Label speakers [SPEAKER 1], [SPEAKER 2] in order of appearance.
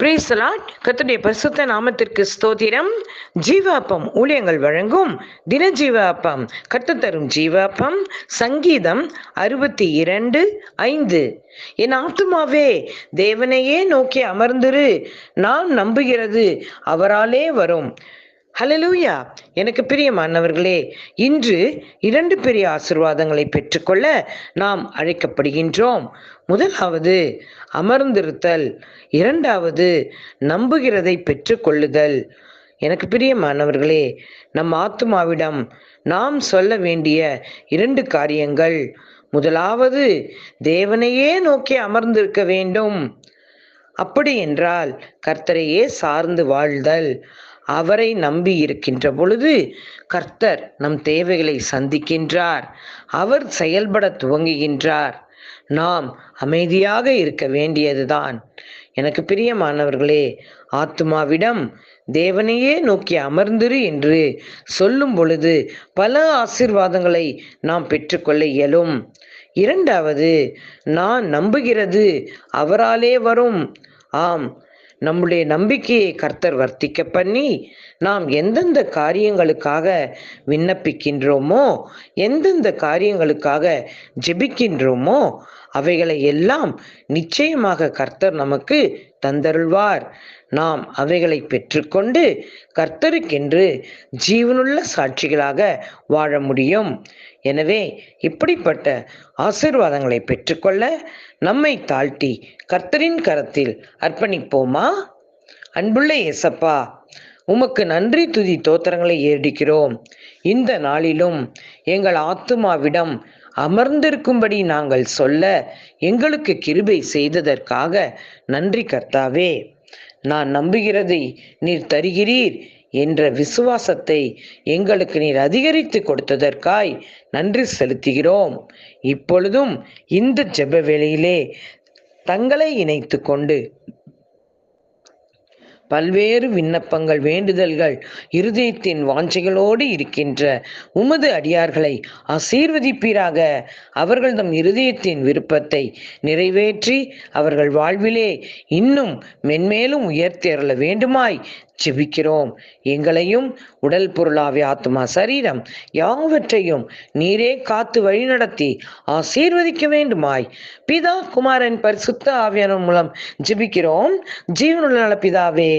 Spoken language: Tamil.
[SPEAKER 1] பிரேசலாட் கத்துடைய பரிசுத்த நாமத்திற்கு ஸ்தோத்திரம். ஜீவாப்பம் ஊழியங்கள் வழங்கும் தின ஜீவாப்பம் கத்துத்தரும் ஜீவாப்பம். சங்கீதம் அறுபத்தி இரண்டு ஐந்து. என் ஆத்துமாவே தேவனையே நோக்கி அமர்ந்திரு. நான் நம்புகிறது அவராலே வரும். ஹலலூயா எனக்கு பிரியமானவர்களே இன்று இரண்டு பெரிய ஆசிர்வாதங்களை பெற்றுக்கொள்ள நாம் அழைக்கப்படுகின்றோம். முதலாவது அமர்ந்திருத்தல். இரண்டாவது நம்புகிறதை பெற்றுக்கொள்ளுதல். எனக்கு பிரியமானவர்களே நம் ஆத்துமாவிடம் நாம் சொல்ல வேண்டிய இரண்டு காரியங்கள். முதலாவது தேவனையே நோக்கி அமர்ந்திருக்க வேண்டும். அப்படி என்றால் கர்த்தரையே சார்ந்து வாழ்தல். அவரை நம்பி இருக்கின்ற பொழுது கர்த்தர் நம் தேவைகளை சந்திக்கின்றார். அவர் செயல்பட துவங்குகின்றார். நாம் அமைதியாக இருக்க வேண்டியதுதான். எனக்கு பிரியமானவர்களே ஆத்மாவிடம் தேவனையே நோக்கி அமர்ந்திரு என்று சொல்லும் பொழுது பல ஆசீர்வாதங்களை நாம் பெற்றுக்கொள்ள இயலும். இரண்டாவது நான் நம்புகிறது அவராலே வரும். ஆம் நம்முடைய நம்பிக்கையை கர்த்தர் வர்த்திக்க பண்ணி நாம் எந்தெந்த காரியங்களுக்காக விண்ணப்பிக்கின்றோமோ எந்தெந்த காரியங்களுக்காக ஜெபிக்கின்றோமோ அவைகளை எல்லாம் நிச்சயமாக கர்த்தர் நமக்கு தந்தருள்வார். நாம் அவைகளை பெற்றுக்கொண்டு கர்த்தருக்கென்று ஜீவனுள்ள சாட்சிகளாக வாழ முடியும். எனவே இப்படிப்பட்ட ஆசிர்வாதங்களை பெற்றுக்கொள்ள நம்மை தாழ்த்தி கர்த்தரின் கரத்தில் அர்ப்பணிப்போமா? அன்புள்ள இயேசப்பா உமக்கு நன்றி துதி தோத்திரங்களை ஏடிக்கிறோம் இந்த நாளிலும் எங்கள் ஆத்துமாவிடம் அமர்ந்திருக்கும்படி நாங்கள் சொல்ல எங்களுக்கு கிருபை செய்ததற்காக நன்றி கர்த்தாவே. நான் நம்புகிறதை நீர் தருகிறீர் என்ற விசுவாசத்தை எங்களுக்கு நீர் அதிகரித்து கொடுத்ததற்காய் நன்றி செலுத்துகிறோம். இப்பொழுதும் இந்த ஜெப வேளையிலே தங்களை இணைத்து கொண்டு பல்வேறு விண்ணப்பங்கள் வேண்டுதல்கள் இருதயத்தின் வாஞ்சைகளோடு இருக்கின்ற உமது அடியார்களை ஆசீர்வதிப்பீராக. அவர்கள் தம் இருதயத்தின் விருப்பத்தை நிறைவேற்றி அவர்கள் வாழ்விலே இன்னும் மென்மேலும் உயர்த்தேறல வேண்டுமாய் ஜெபிக்கிறோம். எங்களையும் உடல் பொருளாவிய ஆத்மா சரீரம் யாவற்றையும் நீரே காத்து வழிநடத்தி ஆசீர்வதிக்க வேண்டுமாய். பிதா குமாரன் பரிசுத்த ஆவியான மூலம் ஜெபிக்கிறோம். ஜீவனுள்ள நல பிதாவே